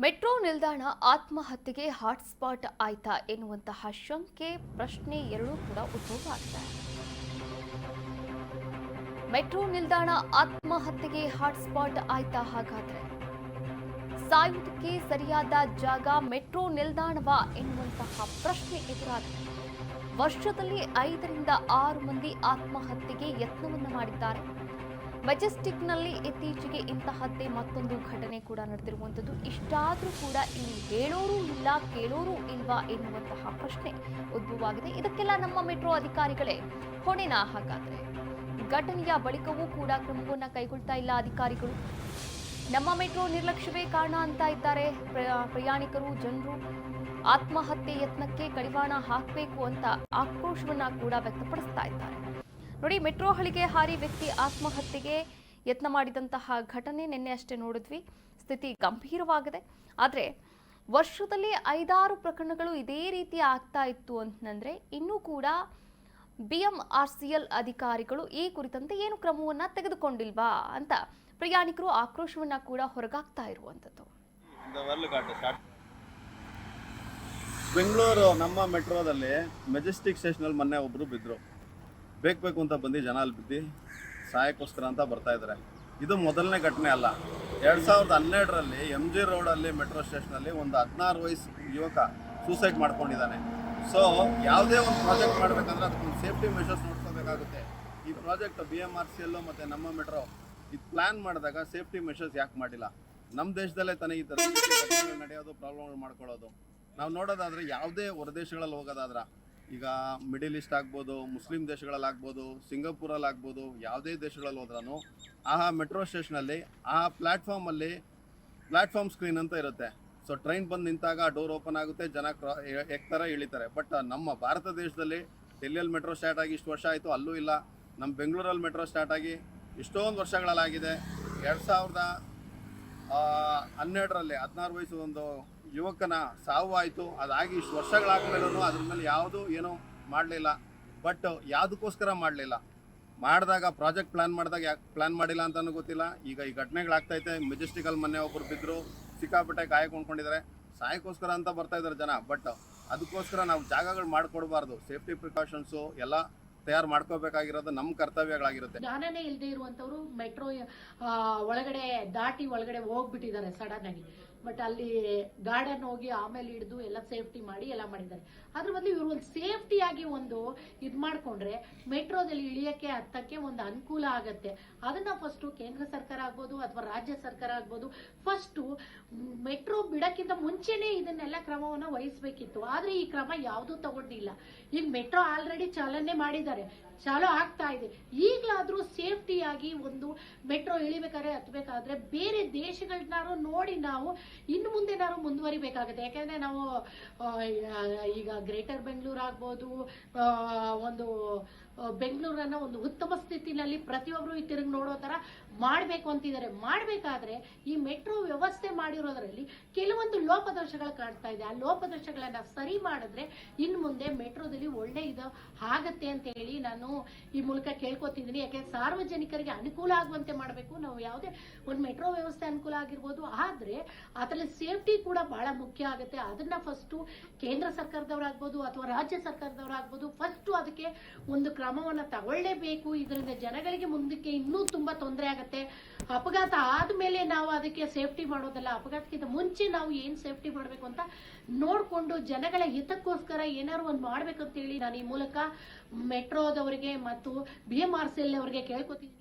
Metro ನಿಲ್ದಾಣ ಆತ್ಮಹತ್ಯೆಗೆ hotspot ಆಯ್ತಾ ಎನ್ನುವಂತಹ ಶಂಕೆ ಪ್ರಶ್ನೆ ಎರಡೂ ಕೂಡ ಉದ್ಭವವಾಗಿದೆ ಮೆಟ್ರೋ ನಿಲ್ದಾಣ ಆತ್ಮಹತ್ಯೆಗೆ ಹಾಟ್ಸ್ಪಾಟ್ ಆಯ್ತಾ ಹಾಗಾದ್ರೆ? ಸಾಯುವುದಕ್ಕೆ ಸರಿಯಾದ ಜಾಗ ಮೆಟ್ರೋ ನಿಲ್ದಾಣವಾ ಎನ್ನುವಂತಹ ಪ್ರಶ್ನೆ ಎದುರಾಗಿದೆ ವರ್ಷದಲ್ಲಿ ಐದರಿಂದ ಆರು ಮಂದಿ ಆತ್ಮಹತ್ಯೆಗೆ ಯತ್ನವನ್ನು ಮಾಡಿದ್ದಾರೆ. ಮೆಜೆಸ್ಟಿಕ್ನಲ್ಲಿ ಇತ್ತೀಚೆಗೆ ಇಂತಹದ್ದೇ ಮತ್ತೊಂದು ಘಟನೆ ಕೂಡ ನಡೆದಿರುವಂಥದ್ದು. ಇಷ್ಟಾದರೂ ಕೂಡ ಇಲ್ಲಿ ಹೇಳೋರು ಇಲ್ಲ, ಕೇಳೋರು ಇಲ್ವಾ ಎನ್ನುವಂತಹ ಪ್ರಶ್ನೆ ಉದ್ಭವವಾಗಿದೆ. ಇದಕ್ಕೆಲ್ಲ ನಮ್ಮ ಮೆಟ್ರೋ ಅಧಿಕಾರಿಗಳೇ ಹೊಣೆನ ಹಾಗಾದರೆ. ಘಟನೆಯ ಬಳಿಕವೂ ಕೂಡ ಕ್ರಮವನ್ನು ಕೈಗೊಳ್ತಾ ಇಲ್ಲ ಅಧಿಕಾರಿಗಳು. ನಮ್ಮ ಮೆಟ್ರೋ ನಿರ್ಲಕ್ಷ್ಯವೇ ಕಾರಣ ಅಂತ ಇದ್ದಾರೆ. ಪ್ರ- ಪ್ರಯಾಣಿಕರು, ಜನರು ಆತ್ಮಹತ್ಯೆ ಯತ್ನಕ್ಕೆ ಕಡಿವಾಣ ಹಾಕಬೇಕು ಅಂತ ಆಕ್ರೋಶವನ್ನ ಕೂಡ ವ್ಯಕ್ತಪಡಿಸ್ತಾ ಇದ್ದಾರೆ. ನೋಡಿ, ಮೆಟ್ರೋ ಹಳಿಗೆ ಹಾರಿ ವ್ಯಕ್ತಿ ಆತ್ಮಹತ್ಯೆಗೆ ಯತ್ನ ಮಾಡಿದಂತಹ ಘಟನೆ ನಿನ್ನೆ ಅಷ್ಟೇ ನೋಡಿದ್ವಿ. ಸ್ಥಿತಿ ಗಂಭೀರವಾಗಿದೆ. ಆದರೆ ವರ್ಷದಲ್ಲಿ ಐದಾರು ಪ್ರಕರಣಗಳು ಇದೇ ರೀತಿ ಆಗ್ತಾ ಇತ್ತು ಅಂತಂದರೆ ಇನ್ನೂ ಕೂಡ B M R C L ಅಧಿಕಾರಿಗಳು ಈ ಕುರಿತಂತೆ ಏನು ಕ್ರಮವನ್ನು ತೆಗೆದುಕೊಂಡಿಲ್ವಾ ಅಂತ ಪ್ರಯಾಣಿಕರು ಆಕ್ರೋಶವನ್ನ ಕೂಡ ಹೊರಗಾಗ್ತಾ ಇರುವಂಥದ್ದು. ಬೆಂಗಳೂರು ನಮ್ಮ ಮೆಟ್ರೋದಲ್ಲಿ ಮೆಜೆಸ್ಟಿಕ್ ಸ್ಟೇಷನಲ್ಲಿ ಮೊನ್ನೆ ಒಬ್ಬರು ಬಿದ್ದರು ಬೇಕು ಬೇಕು ಅಂತ ಬಂದು ಜನ ಅಲ್ಲಿ ಬಿದ್ದು ಸಹಾಯಕ್ಕೋಸ್ಕರ ಅಂತ ಬರ್ತಾ ಇದ್ದಾರೆ. ಇದು ಮೊದಲನೇ ಘಟನೆ ಅಲ್ಲ. ಎರಡು ಸಾವಿರದ ಹನ್ನೆರಡರಲ್ಲಿ ಎಂ ಜಿ ರೋಡಲ್ಲಿ ಮೆಟ್ರೋ ಸ್ಟೇಷನಲ್ಲಿ ಒಂದು ಹದಿನಾರು ವಯಸ್ಸು ಯುವಕ ಸೂಸೈಡ್ ಮಾಡ್ಕೊಂಡಿದ್ದಾನೆ. ಸೊ ಯಾವುದೇ ಒಂದು ಪ್ರಾಜೆಕ್ಟ್ ಮಾಡಬೇಕಂದ್ರೆ ಅದಕ್ಕೊಂದು ಸೇಫ್ಟಿ ಮೆಷರ್ಸ್ ನೋಡ್ಕೋಬೇಕಾಗುತ್ತೆ. ಈ project B M R C ಎಲ್ಲೋ ಮತ್ತು ನಮ್ಮ ಮೆಟ್ರೋ, ಇದು ಪ್ಲ್ಯಾನ್ ಮಾಡಿದಾಗ ಸೇಫ್ಟಿ ಮೆಷರ್ಸ್ ಯಾಕೆ ಮಾಡಿಲ್ಲ? ನಮ್ಮ ದೇಶದಲ್ಲೇ ತಾನೇ ಈ ಥರ ನಡೆಯೋದು ಪ್ರಾಬ್ಲಮ್ಗಳು ಮಾಡ್ಕೊಳ್ಳೋದು. ನಾವು ನೋಡೋದಾದರೆ ಯಾವುದೇ ಹೊರದೇಶಗಳಲ್ಲಿ ಹೋಗೋದಾದ್ರೆ ಈಗ ಮಿಡಿಲ್ ಈಸ್ಟ್ ಆಗ್ಬೋದು ಮುಸ್ಲಿಂ ದೇಶಗಳಲ್ಲಿ ಆಗ್ಬೋದು ಸಿಂಗಾಪುರಲ್ಲಿ ಆಗ್ಬೋದು ಯಾವುದೇ ದೇಶಗಳಲ್ಲಿ ಹೋದ್ರೂ ಆ ಮೆಟ್ರೋ ಸ್ಟೇಷನಲ್ಲಿ ಆ ಪ್ಲ್ಯಾಟ್ಫಾರ್ಮಲ್ಲಿ ಪ್ಲ್ಯಾಟ್ಫಾರ್ಮ್ ಸ್ಕ್ರೀನ್ ಅಂತ ಇರುತ್ತೆ. ಸೊ ಟ್ರೈನ್ ಬಂದು ನಿಂತಾಗ ಡೋರ್ ಓಪನ್ ಆಗುತ್ತೆ ಜನ ಕ್ರಾ ಎಕ್ತರ ಇಳಿತಾರೆ. ಬಟ್ ನಮ್ಮ ಭಾರತ ದೇಶದಲ್ಲಿ ಡೆಲ್ಲಿಯಲ್ಲಿ ಮೆಟ್ರೋ ಸ್ಟಾರ್ಟ್ ಆಗಿ ಇಷ್ಟು ವರ್ಷ ಆಯಿತು ಅಲ್ಲೂ ಇಲ್ಲ. ನಮ್ಮ ಬೆಂಗಳೂರಲ್ಲಿ ಮೆಟ್ರೋ ಸ್ಟಾರ್ಟ್ ಆಗಿ ಇಷ್ಟೊಂದು ವರ್ಷಗಳಲ್ಲಾಗಿದೆ ಎರಡು ಸಾವಿರದ ಆ, ಹನ್ನೆರಡರಲ್ಲಿ ಹದಿನಾರು ವಯಸ್ಸು ಒಂದು ಯುವಕನ ಸಾವು ಆಯಿತು, ಅದಾಗಿ ಇಷ್ಟು ವರ್ಷಗಳಾದ್ಮೇಲೂ ಅದ್ರ ಮೇಲೆ ಯಾವುದೂ ಏನೂ ಮಾಡಲಿಲ್ಲ. ಬಟ್ ಯಾವುದಕ್ಕೋಸ್ಕರ ಮಾಡಲಿಲ್ಲ? ಮಾಡಿದಾಗ ಪ್ರಾಜೆಕ್ಟ್ ಪ್ಲ್ಯಾನ್ ಮಾಡಿದಾಗ ಯಾಕೆ ಪ್ಲ್ಯಾನ್ ಮಾಡಿಲ್ಲ ಅಂತಲೂ ಗೊತ್ತಿಲ್ಲ. ಈಗ ಈ ಘಟನೆಗಳಾಗ್ತೈತೆ ಮೆಜೆಸ್ಟಿಕಲ್ ಮೊನ್ನೆ ಒಬ್ಬರು ಬಿದ್ದರು ಸಿಕ್ಕಾಪಟ್ಟೆ ಗಾಯ ಕೊಂಡ್ಕೊಂಡಿದ್ದಾರೆ ಸಹಾಯಕ್ಕೋಸ್ಕರ ಅಂತ ಬರ್ತಾ ಇದ್ದಾರೆ ಜನ ಬಟ್ ಅದಕ್ಕೋಸ್ಕರ ನಾವು ಜಾಗಗಳು ಮಾಡಿಕೊಡ್ಬಾರ್ದು. ಸೇಫ್ಟಿ ಪ್ರಿಕಾಷನ್ಸು ಎಲ್ಲ ತಯಾರು ಮಾಡ್ಕೋಬೇಕಾಗಿರೋದು ನಮ್ಮ ಕರ್ತವ್ಯಗಳಾಗಿರುತ್ತೆ. ಜ್ಞಾನನೇ ಇಲ್ಲದೆ ಇರುವಂತವ್ರು ಮೆಟ್ರೋ ಒಳಗಡೆ ದಾಟಿ ಒಳಗಡೆ ಹೋಗ್ಬಿಟ್ಟಿದ್ದಾರೆ ಸಡನ್ ಆಗಿ. ಬಟ್ ಅಲ್ಲಿ ಗಾರ್ಡನ್ ಹೋಗಿ ಆಮೇಲೆ ಹಿಡಿದು ಎಲ್ಲ ಸೇಫ್ಟಿ ಮಾಡಿ ಎಲ್ಲ ಮಾಡಿದ್ದಾರೆ. ಅದ್ರ ಬದಲು ಇವರು ಒಂದು ಸೇಫ್ಟಿ ಆಗಿ ಒಂದು ಇದ್ ಮಾಡ್ಕೊಂಡ್ರೆ ಮೆಟ್ರೋದಲ್ಲಿ ಇಳಿಯಕ್ಕೆ, ಹತ್ತಕ್ಕೆ ಒಂದು ಅನುಕೂಲ ಆಗತ್ತೆ. ಅದನ್ನ ಫಸ್ಟ್ ಕೇಂದ್ರ ಸರ್ಕಾರ ಆಗ್ಬೋದು ಅಥವಾ ರಾಜ್ಯ ಸರ್ಕಾರ ಆಗ್ಬೋದು ಫಸ್ಟ್ ಮೆಟ್ರೋ ಬಿಡಕ್ಕಿಂತ ಮುಂಚೆನೆ ಇದನ್ನೆಲ್ಲ ಕ್ರಮವನ್ನ ವಹಿಸ್ಬೇಕಿತ್ತು. ಆದ್ರೆ ಈ ಕ್ರಮ ಯಾವುದು ತಗೊಂಡಿಲ್ಲ. ಈಗ ಮೆಟ್ರೋ ಆಲ್ರೆಡಿ ಚಾಲನೆ ಮಾಡಿದ್ದಾರೆ. área. ಚಾಲೂ ಆಗ್ತಾ ಇದೆ. ಈಗಲಾದ್ರೂ ಸೇಫ್ಟಿಯಾಗಿ ಒಂದು ಮೆಟ್ರೋ ಇಳಿಬೇಕಾದ್ರೆ, ಹತ್ಬೇಕಾದ್ರೆ ಬೇರೆ ದೇಶಗಳನ್ನಾರು ನೋಡಿ ನಾವು ಇನ್ನು ಮುಂದೆ ನಾವು ಮುಂದುವರಿಬೇಕಾಗುತ್ತೆ. ಯಾಕಂದ್ರೆ ನಾವು ಈಗ ಗ್ರೇಟರ್ ಬೆಂಗಳೂರು ಆಗ್ಬೋದು ಒಂದು ಬೆಂಗಳೂರನ್ನ ಒಂದು ಉತ್ತಮ ಸ್ಥಿತಿನಲ್ಲಿ ಪ್ರತಿಯೊಬ್ಬರು ತಿರುಗಿ ನೋಡೋ ತರ ಮಾಡಬೇಕು ಅಂತಿದ್ದಾರೆ. ಮಾಡಬೇಕಾದ್ರೆ ಈ ಮೆಟ್ರೋ ವ್ಯವಸ್ಥೆ ಮಾಡಿರೋದ್ರಲ್ಲಿ ಕೆಲವೊಂದು ಲೋಪದೋಷಗಳು ಕಾಣ್ತಾ ಇದೆ. ಆ ಲೋಪದೋಷಗಳನ್ನ ಸರಿ ಮಾಡಿದ್ರೆ ಇನ್ನು ಮುಂದೆ ಮೆಟ್ರೋದಲ್ಲಿ ಒಳ್ಳೆ ಇದು ಆಗತ್ತೆ ಅಂತ ಹೇಳಿ ನಾನು ಈ ಮೂಲಕ ಕೇಳ್ಕೊತಿದ್ದೀನಿ. ಯಾಕೆಂದ್ರೆ ಸಾರ್ವಜನಿಕರಿಗೆ ಅನುಕೂಲ ಆಗುವಂತೆ ಮಾಡಬೇಕು. ನಾವು ಯಾವುದೇ ಒಂದು ಮೆಟ್ರೋ ವ್ಯವಸ್ಥೆ ಅನುಕೂಲ ಆಗಿರ್ಬೋದು. ಆದರೆ ಅದರಲ್ಲಿ ಸೇಫ್ಟಿ ಕೂಡ ಬಹಳ ಮುಖ್ಯ ಆಗುತ್ತೆ. ಅದನ್ನ ಫಸ್ಟು ಕೇಂದ್ರ ಸರ್ಕಾರದವರಾಗ್ಬೋದು ಅಥವಾ ರಾಜ್ಯ ಸರ್ಕಾರದವರಾಗ್ಬೋದು ಫಸ್ಟು ಅದಕ್ಕೆ ಒಂದು ಕ್ರಮವನ್ನು ತಗೊಳ್ಳೇಬೇಕು. ಇದರಿಂದ ಜನಗಳಿಗೆ ಮುಂದಕ್ಕೆ ಇನ್ನೂ ತುಂಬಾ ತೊಂದರೆ ಆಗತ್ತೆ. ಅಪಘಾತ ಆದ್ಮೇಲೆ ನಾವು ಅದಕ್ಕೆ ಸೇಫ್ಟಿ ಮಾಡೋದಲ್ಲ, ಅಪಘಾತಕ್ಕಿಂತ ಮುಂಚೆ ನಾವು ಏನ್ ಸೇಫ್ಟಿ ಮಾಡಬೇಕು ಅಂತ ನೋಡ್ಕೊಂಡು ಜನಗಳ ಹಿತಕ್ಕೋಸ್ಕರ ಏನಾದ್ರು ಒಂದು ಮಾಡ್ಬೇಕಂತ ಹೇಳಿ ನಾನು ಈ ಮೂಲಕ ಮೆಟ್ರೋದವರಿಗೆ ಮತ್ತು B M R C L ಅವರಿಗೆ ಕೇಳ್ಕೊತೀನಿ